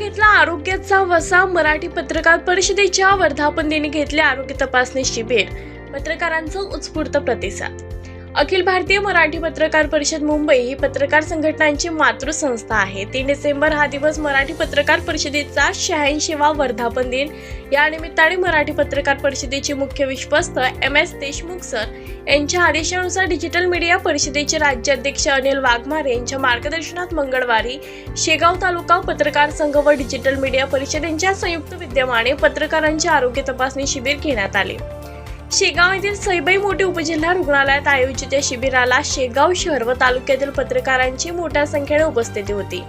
घेतला आरोग्याचा वसा मराठी पत्रकार परिषदेच्या वर्धापन दिनी घेतल्या आरोग्य तपासणी शिबिर पत्रकारांचा उत्स्फूर्त प्रतिसाद. अखिल भारतीय मराठी पत्रकार परिषद मुंबई ही पत्रकार संघटनांची मातृसंस्था आहे. तीन डिसेंबर हा दिवस मराठी पत्रकार परिषदेचा शहाऐंशीवा वर्धापन दिन. या निमित्ताने मराठी पत्रकार परिषदेचे मुख्य विश्वस्त एम. एस. देशमुख सर यांच्या आदेशानुसार डिजिटल मीडिया परिषदेचे राज्याध्यक्ष अनिल वाघमारे यांच्या मार्गदर्शनात मंगळवारी शेगाव तालुका पत्रकार संघ व डिजिटल मीडिया परिषद यांच्या संयुक्त विद्यमाने पत्रकारांचे आरोग्य तपासणी शिबिर घेण्यात आले. शेगाव येथील सईबाई मोठे उपजिल्हा रुग्णालयात आयोजित या शिबिराला शेगाव शहर व तालुक्यातील पत्रकारांची मोठ्या संख्येने उपस्थिती होती.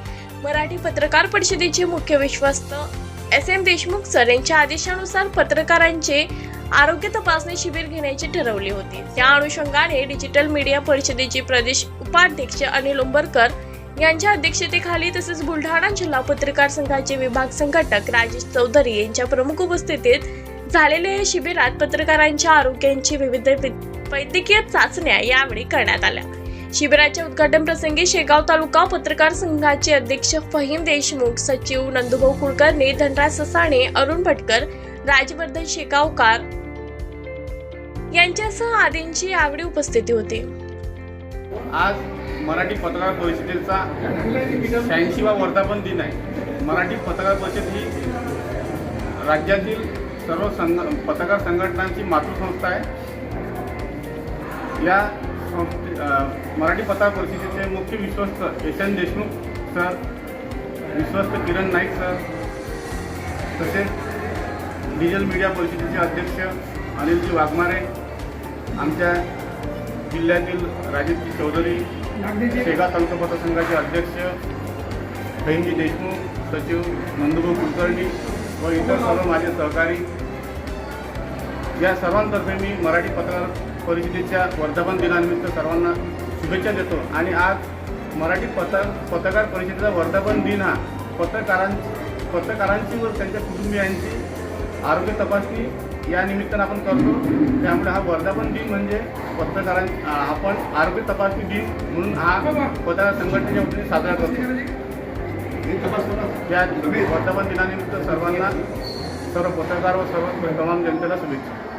मराठी पत्रकार परिषदेचे मुख्य विश्वस्त एस एम देशमुख सर यांच्या आदेशानुसार पत्रकारांचे आरोग्य तपासणी शिबिर घेण्याचे ठरवले होते. त्या अनुषंगाने डिजिटल मीडिया परिषदेचे प्रदेश उपाध्यक्ष अनिल उंबरकर यांच्या अध्यक्षतेखाली तसेच बुलढाणा जिल्हा पत्रकार संघाचे विभाग संघटक राजेश चौधरी यांच्या प्रमुख उपस्थितीत झालेल्या या शिबिरात पत्रकारांच्या आरोग्यांची विविध वैद्यकीय चाचण्या यावेळी करण्यात आल्या. शिबिराच्या उद्घाटन प्रसंगी शेगाव तालुका पत्रकार संघाचे अध्यक्ष फहीम देशमुख सचिव नंदुभाऊ कुलकर्णी धनराज ससाणे अरुण भटकर राजवर्धन शेगावकार यांच्यासह आदींची यावेळी उपस्थिती होती. आज मराठी पत्रकार परिषदेचा शहाऐंशीवा वर्धापन दिन आहे. मराठी पत्रकार परिषद ही राज्यातील सर्व संघ पत्रकार संघटनांची मातृसंस्था आहे. या संस्थे मराठी पत्रकार परिषदेचे मुख्य विश्वस्त एस एन देशमुख सर विश्वस्त किरण नाईक सर तसेच डिजिटल मीडिया परिषदेचे अध्यक्ष अनिलजी वाघमारे आमच्या जिल्ह्यातील राजेशजी चौधरी शेगाव तालुका पत्रसंघाचे अध्यक्ष बहिणजी देशमुख सचिव नंदुभाऊ कुलकर्णी व इतर सर्व माझे सहकारी. या सर्वांतर्फे मी मराठी पत्रकार परिषदेच्या वर्धापन दिनानिमित्त सर्वांना शुभेच्छा देतो. आणि आज मराठी पत्र पत्रकार परिषदेचा वर्धापन दिन हा. पत्रकारां पत्रकारांची व त्यांच्या कुटुंबियांची आरोग्य तपासणी या निमित्तानं आपण करतो. त्यामुळे हा वर्धापन दिन म्हणजे पत्रकारां आपण आरोग्य तपासणी दिन म्हणून हा पत्रकार संघटनेच्या वतीने साजरा करतो. या वर्धापन दिनानिमित्त सर्वांना सर्व पत्रकार व सर्व तमाम जनतेला शुभेच्छा.